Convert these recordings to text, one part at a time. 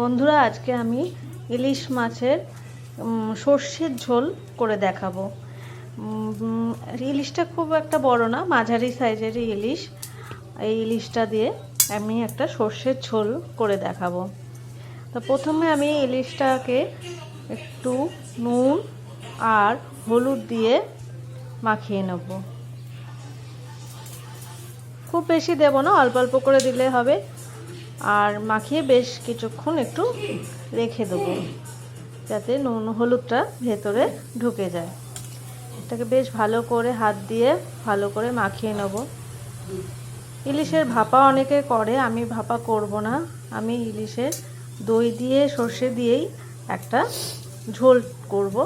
বন্ধুরা, আজকে আমি ইলিশ মাছের সর্ষের ঝোল করে দেখাবো। ইলিশটা খুব একটা বড় না, মাঝারি সাইজেরই ইলিশ। এই ইলিশটা দিয়ে আমি একটা সর্ষের ঝোল করে দেখাবো। তো প্রথমে আমি ইলিশটাকে একটু নুন আর হলুদ দিয়ে মাখিয়ে নেব। খুব বেশি দেব না, অল্প অল্প করে দিলে হবে। আর মাখিয়ে বেশ কিছুক্ষণ একটু রেখে দেবো, যাতে নুন হলুদটা ভেতরে ঢুকে যায়। এটাকে বেশ ভালো করে হাত দিয়ে ভালো করে মাখিয়ে নেব। ইলিশের ভাপা অনেকে করে, আমি ভাপা করব না। আমি ইলিশের দই দিয়ে, সর্ষে দিয়েই একটা ঝোল করব।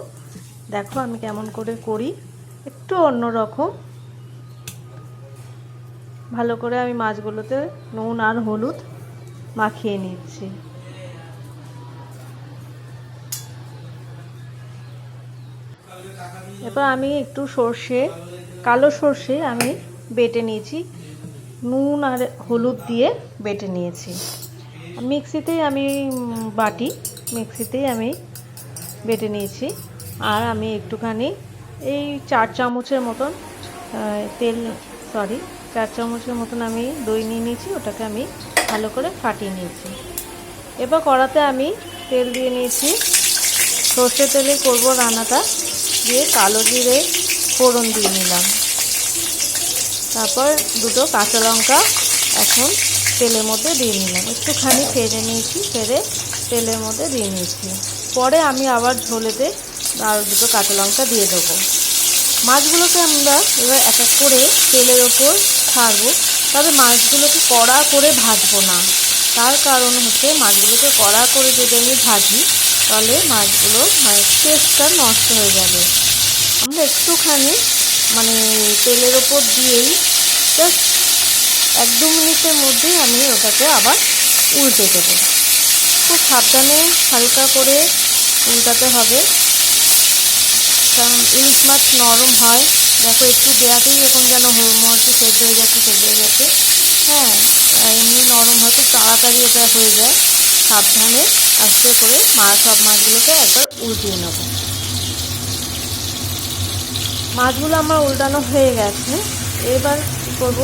দেখো আমি কেমন করে করি, একটু অন্য রকম ভালো করে আমি মাছগুলোতে নুন আর হলুদ মাখিয়ে নিচ্ছি। এরপর আমি একটু সর্ষে, কালো সর্ষে আমি বেটে নিয়েছি। নুন আর হলুদ দিয়ে বেটে নিয়েছি। মিক্সিতেই আমি বাটি মিক্সিতেই আমি বেটে নিয়েছি। আর আমি একটুখানি এই চার চামচের মতন তেল সরি চার চামচের মতন আমি দই নিয়ে নিয়েছি। ওটাকে আমি ভালো করে ফাটিয়ে নিয়েছি। এবার কড়াতে আমি তেল দিয়ে নিয়েছি। সর্ষে তেলে করব রান্নাটা। দিয়ে কালো জিরে ফোড়ন দিয়ে নিলাম। তারপর দুটো কাঁচা লঙ্কা এখন তেলের মধ্যে দিয়ে নিলাম। একটুখানি ফেড়ে নিয়েছি, ফেড়ে তেলের মধ্যে দিয়ে নিয়েছি। পরে আমি আবার ঝোলেতে আরও দুটো কাঁচা লঙ্কা দিয়ে দেবো। মাছগুলোকে আমরা এবার এক এক করে তেলের ওপর ছাড়বো। তবে মাছগুলোকে কড়া করে ভাজবো না। তার কারণ হচ্ছে মাছগুলোকে কড়া করে যদি আমি ভাজি, তাহলে মাছগুলো মানে টেস্টটা নষ্ট হয়ে যাবে। আমরা একটুখানি মানে তেলের ওপর দিয়েই জাস্ট এক দু মিনিটের মধ্যেই আমি ওটাকে আবার উল্টে দেবো। খুব সাবধানে হালকা করে উল্টাতে হবে। কারণ ইলিশ মাছ নরম হয়। দেখো, একটু দেওয়াতেই এরকম যেন হলমর্চে সেদ্ধ হয়ে যাচ্ছে সেদ্ধ হয়ে যাচ্ছে হ্যাঁ এমনি নরম হয় খুব তাড়াতাড়ি এটা হয়ে যায়। সাবধানে আস্তে করে মাছ সব মাছগুলোকে একবার উল্টিয়ে নেব। মাছগুলো আমার উল্টানো হয়ে গেছে। এবার কী করব,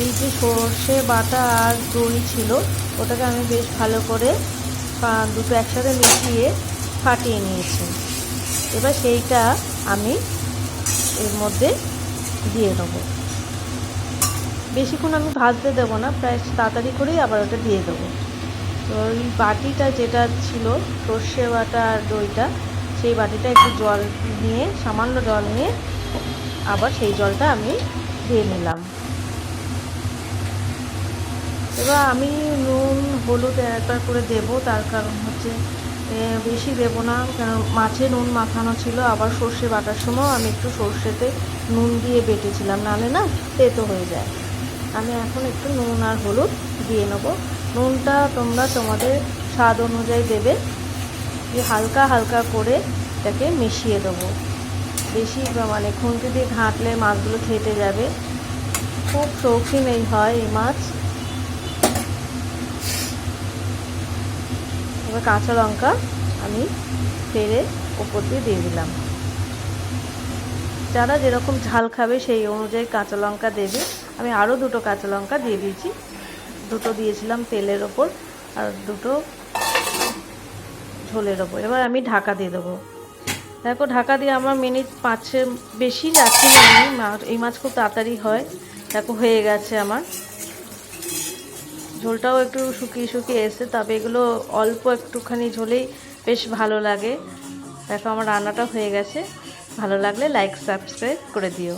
এই যে সর্ষে, বাটা আর দই ছিল, ওটাকে আমি বেশ ভালো করে দুটো একসাথে মিশিয়ে ফাটিয়ে নিয়েছি। এবার সেইটা আমি এর মধ্যে দিয়ে দেবো। বেশিক্ষণ আমি ভাজতে দেবো না, প্রায় তাড়াতাড়ি করেই আবার ওটা দিয়ে দেবো। তো ওই বাটিটা যেটা ছিল, সর্ষে বাটা আর দইটা, সেই বাটিটা একটু জল নিয়ে, সামান্য জল নিয়ে আবার সেই জলটা আমি দিয়ে নিলাম। এবার আমি নুন, হলুদ একবার করে দেবো, তার কারণ হচ্ছে বেশি দেবো না কারণ মাছে নুন মাখানো ছিল, আবার সর্ষে বাটার সময় আমি একটু সর্ষেতে নুন দিয়ে বেটেছিলাম নাহলে না তেতো হয়ে যায়। আমি এখন একটু নুন আর হলুদ দিয়ে নেব। নুনটা তোমরা তোমাদের স্বাদ অনুযায়ী দেবে। দিয়ে হালকা হালকা করে এটাকে মিশিয়ে দেবো। বেশি মানে খুন্তি দিয়ে ঘাঁটলে মাছগুলো ফেটে যাবে। খুব শৌখিন এই হয় এই মাছ। এবার কাঁচা লঙ্কা আমি ফেরে ওপর দিয়ে দিয়ে দিলাম। যারা যেরকম ঝাল খাবে সেই অনুযায়ী কাঁচা লঙ্কা দেবে। আমি আরও দুটো কাঁচা লঙ্কা দিয়ে দিয়েছি। দুটো দিয়েছিলাম তেলের ওপর আর দুটো ঝোলের ওপর। এবার আমি ঢাকা দিয়ে দেবো। দেখো ঢাকা দিয়ে আমার মিনিট পাঁচের বেশি রাখি না আমি এই মাছ খুব তাড়াতাড়ি হয়। দেখো হয়ে গেছে আমার। ঝোলটাও একটু শুকিয়ে শুকিয়ে এসে তবে এগুলো অল্প একটুখানি ঝোলেই বেশ ভালো লাগে। দেখো আমার রান্নাটা হয়ে গেছে। ভালো লাগলে লাইক সাবস্ক্রাইব করে দিও।